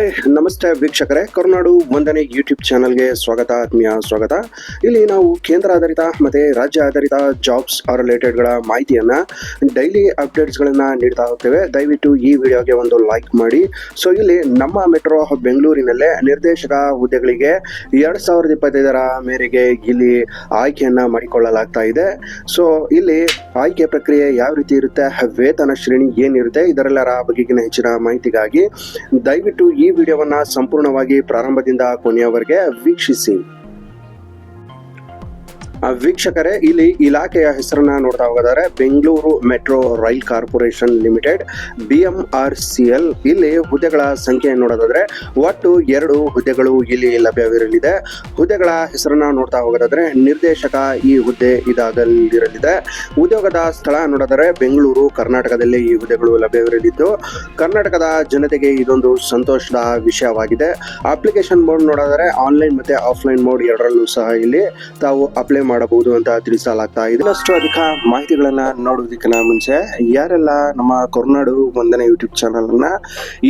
Hi ನಮಸ್ತೆ ವೀಕ್ಷಕರೇ. ಕರುನಾಡು ಒಂದನೇ ಯೂಟ್ಯೂಬ್ ಚಾನಲ್ಗೆ ಸ್ವಾಗತ, ಆತ್ಮೀಯ ಸ್ವಾಗತ. ಇಲ್ಲಿ ನಾವು ಕೇಂದ್ರ ಆಧಾರಿತ ಮತ್ತೆ ರಾಜ್ಯ ಆಧಾರಿತ ಜಾಬ್ಸ್ ರಿಲೇಟೆಡ್ಗಳ ಮಾಹಿತಿಯನ್ನ ಡೈಲಿ ಅಪ್ಡೇಟ್ಸ್ಗಳನ್ನು ನೀಡ್ತಾ ಹೋಗ್ತೇವೆ. ದಯವಿಟ್ಟು ಈ ವಿಡಿಯೋಗೆ ಒಂದು ಲೈಕ್ ಮಾಡಿ. ಸೊ ಇಲ್ಲಿ ನಮ್ಮ ಮೆಟ್ರೋ ಬೆಂಗಳೂರಿನಲ್ಲೇ ನಿರ್ದೇಶಕ ಹುದ್ದೆಗಳಿಗೆ ಎರಡು ಸಾವಿರದ ಇಪ್ಪತ್ತೈದರ ಮೇರೆಗೆ ಇಲ್ಲಿ ಆಯ್ಕೆಯನ್ನ ಮಾಡಿಕೊಳ್ಳಲಾಗ್ತಾ ಇದೆ. ಸೊ ಇಲ್ಲಿ ಆಯ್ಕೆ ಪ್ರಕ್ರಿಯೆ ಯಾವ ರೀತಿ ಇರುತ್ತೆ, ವೇತನ ಶ್ರೇಣಿ ಏನಿರುತ್ತೆ, ಇದರೆಲ್ಲರ ಬಗೆಗಿನ ಹೆಚ್ಚಿನ ಮಾಹಿತಿಗಾಗಿ ದಯವಿಟ್ಟು ಈ ವಿಡಿಯೋವನ್ನ ಸಂಪೂರ್ಣವಾಗಿ ಪ್ರಾರಂಭದಿಂದ ಕೊನೆಯವರೆಗೆ ವೀಕ್ಷಿಸಿ. ವೀಕ್ಷಕರೇ, ಇಲ್ಲಿ ಇಲಾಖೆಯ ಹೆಸರನ್ನ ನೋಡ್ತಾ ಹೋಗೋದಾದ್ರೆ, Bengaluru metro rail corporation limited B M R C L ಇಲ್ಲಿ ಹುದ್ದೆಗಳ ಸಂಖ್ಯೆ ನೋಡೋದಾದ್ರೆ, ಒಟ್ಟು ಎರಡು ಹುದ್ದೆಗಳು ಇಲ್ಲಿ ಲಭ್ಯವಿರಲಿದೆ. ಹುದ್ದೆಗಳ ಹೆಸರನ್ನ ನೋಡ್ತಾ ಹೋಗೋದಾದ್ರೆ, ನಿರ್ದೇಶಕ ಈ ಹುದ್ದೆ ಇದಾಗಲಿರಲಿದೆ. ಉದ್ಯೋಗದ ಸ್ಥಳ ನೋಡಿದರೆ ಬೆಂಗಳೂರು, ಕರ್ನಾಟಕದಲ್ಲಿ ಈ ಹುದ್ದೆಗಳು ಲಭ್ಯವಿರಲಿದ್ದು, ಕರ್ನಾಟಕದ ಜನತೆಗೆ ಇದೊಂದು ಸಂತೋಷದ ವಿಷಯವಾಗಿದೆ. ಅಪ್ಲಿಕೇಶನ್ ಮೋಡ್ ನೋಡಿದರೆ ಆನ್ಲೈನ್ ಮತ್ತೆ ಆಫ್ಲೈನ್ ಮೋಡ್ ಎರಡರಲ್ಲೂ ಸಹ ಇಲ್ಲಿ ತಾವು ಅಪ್ಲೈ ಮಾಡಬಹುದು ಅಂತ ತಿಳಿಸಲಾಗ್ತಾ ಇದೆ. ಇನ್ನಷ್ಟು ಅಧಿಕ ಮಾಹಿತಿಗಳನ್ನ ನೋಡೋದಕ್ಕಿಂತ ಮುಂಚೆ ಯಾರೆಲ್ಲ ನಮ್ಮ ಕರುನಾಡು ಒಂದನೇ ಯೂಟ್ಯೂಬ್ ಚಾನಲ್ ಅನ್ನ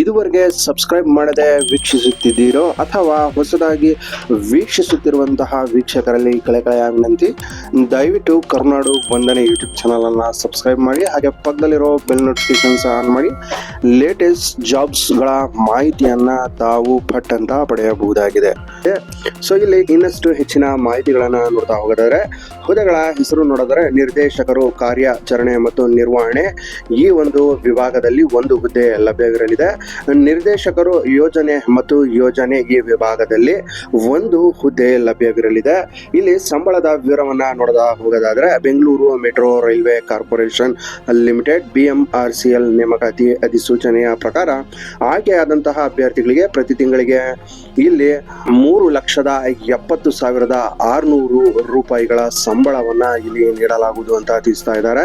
ಇದುವರೆಗೆ ಸಬ್ಸ್ಕ್ರೈಬ್ ಮಾಡದೆ ವೀಕ್ಷಿಸುತ್ತಿದ್ದೀರೋ ಅಥವಾ ಹೊಸದಾಗಿ ವೀಕ್ಷಿಸುತ್ತಿರುವಂತಹ ವೀಕ್ಷಕರಲ್ಲಿ ಕಳೆಕಳೆಯ ವಿನಂತಿ, ದಯವಿಟ್ಟು ಕರುನಾಡು ಒಂದನೇ ಯೂಟ್ಯೂಬ್ ಚಾನಲ್ ಅನ್ನ ಸಬ್ಸ್ಕ್ರೈಬ್ ಮಾಡಿ, ಹಾಗೆ ಪಕ್ಕದಲ್ಲಿರೋ ಬೆಲ್ ನೋಟಿಫಿಕೇಶನ್ಸ್ ಆನ್ ಮಾಡಿ ಲೇಟೆಸ್ಟ್ ಜಾಬ್ಸ್ಗಳ ಮಾಹಿತಿಯನ್ನ ತಾವು ಪಟ್ಟಂತ ಪಡೆಯಬಹುದಾಗಿದೆ. ಸೊ, ಇಲ್ಲಿ ಇನ್ನಷ್ಟು ಹೆಚ್ಚಿನ ಮಾಹಿತಿಗಳನ್ನ ನೋಡ್ತಾ ಹೋಗೋದಾದ್ರೆ ಹುದ್ದೆಗಳ ಹೆಸರು ನೋಡಿದರೆ ನಿರ್ದೇಶಕರು ಕಾರ್ಯಾಚರಣೆ ಮತ್ತು ನಿರ್ವಹಣೆ ಈ ಒಂದು ವಿಭಾಗದಲ್ಲಿ ಒಂದು ಹುದ್ದೆ ಲಭ್ಯವಿರಲಿದೆ. ನಿರ್ದೇಶಕರು ಯೋಜನೆ ಮತ್ತು ಯೋಜನೆ ಈ ವಿಭಾಗದಲ್ಲಿ ಒಂದು ಹುದ್ದೆ ಲಭ್ಯವಿರಲಿದೆ. ಇಲ್ಲಿ ಸಂಬಳದ ವಿವರವನ್ನ ನೋಡದ ಹೋಗೋದಾದ್ರೆ Bengaluru metro railway corporation limited B M R C L ನೇಮಕಾತಿ ಅಧಿಸೂಚನೆಯ ಪ್ರಕಾರ ಆಯ್ಕೆಯಾದಂತಹ ಅಭ್ಯರ್ಥಿಗಳಿಗೆ ಪ್ರತಿ ತಿಂಗಳಿಗೆ ಇಲ್ಲಿ ಮೂರು ಲಕ್ಷದ ಎಪ್ಪತ್ತು ಸಾವಿರದ ಆರುನೂರು ರೂಪಾಯಿಗಳ ಸಂಬಳವನ್ನ ಇಲ್ಲಿ ನೀಡಲಾಗುವುದು ಅಂತ ತಿಳಿಸ್ತಾ ಇದ್ದಾರೆ.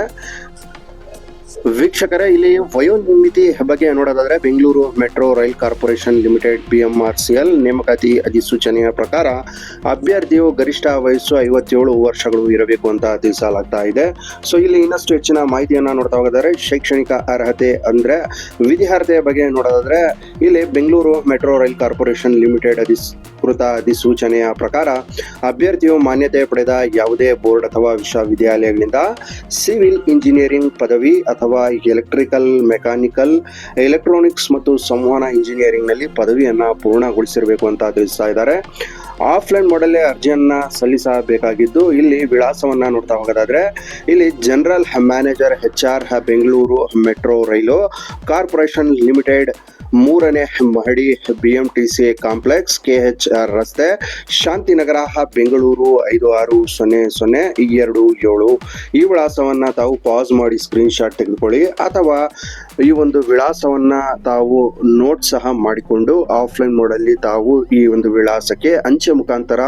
ವೀಕ್ಷಕರೇ, ಇಲ್ಲಿ ವಯೋಮಿತಿ ಬಗ್ಗೆ ನೋಡೋದಾದ್ರೆ Bengaluru metro rail corporation limited B M R C L ನೇಮಕಾತಿ ಅಧಿಸೂಚನೆಯ ಪ್ರಕಾರ ಅಭ್ಯರ್ಥಿಯು ಗರಿಷ್ಠ ವಯಸ್ಸು ಐವತ್ತೇಳು ವರ್ಷಗಳು ಇರಬೇಕು ಅಂತ ತಿಳಿಸಲಾಗ್ತಾ ಇದೆ. ಸೊ, ಇಲ್ಲಿ ಇನ್ನಷ್ಟು ಹೆಚ್ಚಿನ ಮಾಹಿತಿಯನ್ನ ನೋಡ್ತಾ ಹೋಗೋದಾದ್ರೆ ಶೈಕ್ಷಣಿಕ ಅರ್ಹತೆ ಅಂದ್ರೆ ವಿದ್ಯಾರ್ಹತೆಯ ಬಗ್ಗೆ ನೋಡೋದಾದ್ರೆ ಇಲ್ಲಿ Bengaluru metro rail corporation limited ಅಧಿಕೃತ ಅಧಿಸೂಚನೆಯ ಪ್ರಕಾರ ಅಭ್ಯರ್ಥಿಯು ಮಾನ್ಯತೆ ಪಡೆದ ಯಾವುದೇ ಬೋರ್ಡ್ ಅಥವಾ ವಿಶ್ವವಿದ್ಯಾಲಯಗಳಿಂದ ಸಿವಿಲ್ ಇಂಜಿನಿಯರಿಂಗ್ ಪದವಿ ಅಥವಾ ಎಲೆಕ್ಟ್ರಿಕಲ್, ಮೆಕ್ಯಾನಿಕಲ್, ಎಲೆಕ್ಟ್ರಾನಿಕ್ಸ್ ಮತ್ತು ಸಂವಹನ ಇಂಜಿನಿಯರಿಂಗ್ನಲ್ಲಿ ಪದವಿಯನ್ನು ಪೂರ್ಣಗೊಳಿಸಿರಬೇಕು ಅಂತ ತಿಳಿಸ್ತಾ ಇದ್ದಾರೆ. ಆಫ್ಲೈನ್ ಮಾಡಲ್ಲೇ ಅರ್ಜಿಯನ್ನು ಸಲ್ಲಿಸಬೇಕಾಗಿದ್ದು, ಇಲ್ಲಿ ವಿಳಾಸವನ್ನು ನೋಡ್ತಾ ಹೋಗೋದಾದರೆ, ಇಲ್ಲಿ general manager H R Bengaluru metro rail corporation limited ಮೂರನೇ ಮಹಡಿ B M T C complex K H R ರಸ್ತೆ ಶಾಂತಿನಗರ, ಬೆಂಗಳೂರು ಐದು ಆರು ಸೊನ್ನೆ ಸೊನ್ನೆ ಎರಡು ಏಳು. ಈ ವಿಳಾಸವನ್ನ ತಾವು ಪಾಸ್ ಮಾಡಿ ಸ್ಕ್ರೀನ್ ಶಾಟ್ ತೆಗೆದುಕೊಳ್ಳಿ ಅಥವಾ ಈ ಒಂದು ವಿಳಾಸವನ್ನ ತಾವು ನೋಟ್ ಸಹ ಮಾಡಿಕೊಂಡು ಆಫ್ಲೈನ್ ಮೋಡಲ್ಲಿ ತಾವು ಈ ಒಂದು ವಿಳಾಸಕ್ಕೆ ಅಂಚೆ ಮುಖಾಂತರ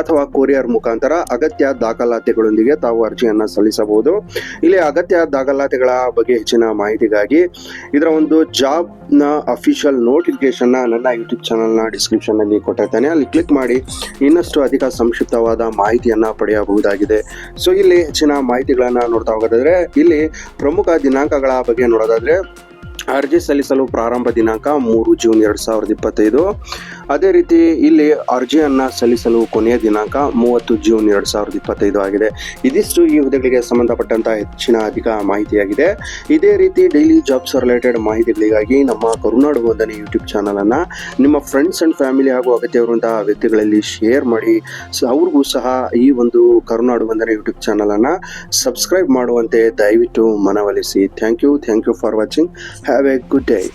ಅಥವಾ ಕೊರಿಯರ್ ಮುಖಾಂತರ ಅಗತ್ಯ ದಾಖಲಾತಿಗಳೊಂದಿಗೆ ತಾವು ಅರ್ಜಿಯನ್ನ ಸಲ್ಲಿಸಬಹುದು. ಇಲ್ಲಿ ಅಗತ್ಯ ದಾಖಲಾತಿಗಳ ಬಗ್ಗೆ ಹೆಚ್ಚಿನ ಮಾಹಿತಿಗಾಗಿ ಇದರ ಒಂದು ಜಾಬ್ನ ಅಫಿಷಿಯಲ್ ನೋಟಿಫಿಕೇಶನ್ ನನ್ನ ಯೂಟ್ಯೂಬ್ ಚಾನಲ್ನ ಡಿಸ್ಕ್ರಿಪ್ಷನ್ ಅಲ್ಲಿ ಕೊಟ್ಟಿರ್ತೇನೆ. ಅಲ್ಲಿ ಕ್ಲಿಕ್ ಮಾಡಿ ಇನ್ನಷ್ಟು ಅಧಿಕ ಸಂಕ್ಷಿಪ್ತವಾದ ಮಾಹಿತಿಯನ್ನ ಪಡೆಯಬಹುದಾಗಿದೆ. ಸೊ ಇಲ್ಲಿ ಹೆಚ್ಚಿನ ಮಾಹಿತಿಗಳನ್ನ ನೋಡ್ತಾ ಹೋಗೋದಾದ್ರೆ, ಇಲ್ಲಿ ಪ್ರಮುಖ ದಿನಾಂಕಗಳ ಬಗ್ಗೆ ನೋಡೋದಾದ್ರೆ ಅರ್ಜಿ ಸಲ್ಲಿಸಲು ಪ್ರಾರಂಭ ದಿನಾಂಕ ಮೂರು ಜೂನ್ ಎರಡು ಸಾವಿರದ ಇಪ್ಪತ್ತೈದು. ಅದೇ ರೀತಿ ಇಲ್ಲಿ ಅರ್ಜಿಯನ್ನು ಸಲ್ಲಿಸಲು ಕೊನೆಯ ದಿನಾಂಕ ಮೂವತ್ತು ಜೂನ್ ಎರಡು ಸಾವಿರದ ಇಪ್ಪತ್ತೈದು ಆಗಿದೆ. ಇದಿಷ್ಟು ಈ ಹುದ್ದೆಗಳಿಗೆ ಸಂಬಂಧಪಟ್ಟಂತಹ ಹೆಚ್ಚಿನ ಅಧಿಕ ಮಾಹಿತಿಯಾಗಿದೆ. ಇದೇ ರೀತಿ ಡೈಲಿ ಜಾಬ್ಸ್ ರಿಲೇಟೆಡ್ ಮಾಹಿತಿಗಳಿಗಾಗಿ ನಮ್ಮ ಕರುನಾಡು ವಂದನೆ ಯೂಟ್ಯೂಬ್ ಚಾನಲನ್ನು ನಿಮ್ಮ ಫ್ರೆಂಡ್ಸ್ ಅಂಡ್ ಫ್ಯಾಮಿಲಿ ಹಾಗೂ ಅಗತ್ಯವಿರುವಂತಹ ವ್ಯಕ್ತಿಗಳಲ್ಲಿ ಶೇರ್ ಮಾಡಿ. ಅವ್ರಿಗೂ ಸಹ ಈ ಒಂದು ಕರುನಾಡು ವಂದನೆ ಯೂಟ್ಯೂಬ್ ಚಾನಲನ್ನು ಸಬ್ಸ್ಕ್ರೈಬ್ ಮಾಡುವಂತೆ ದಯವಿಟ್ಟು ಮನವೊಲಿಸಿ. Thank you thank you for watching have Have a good day.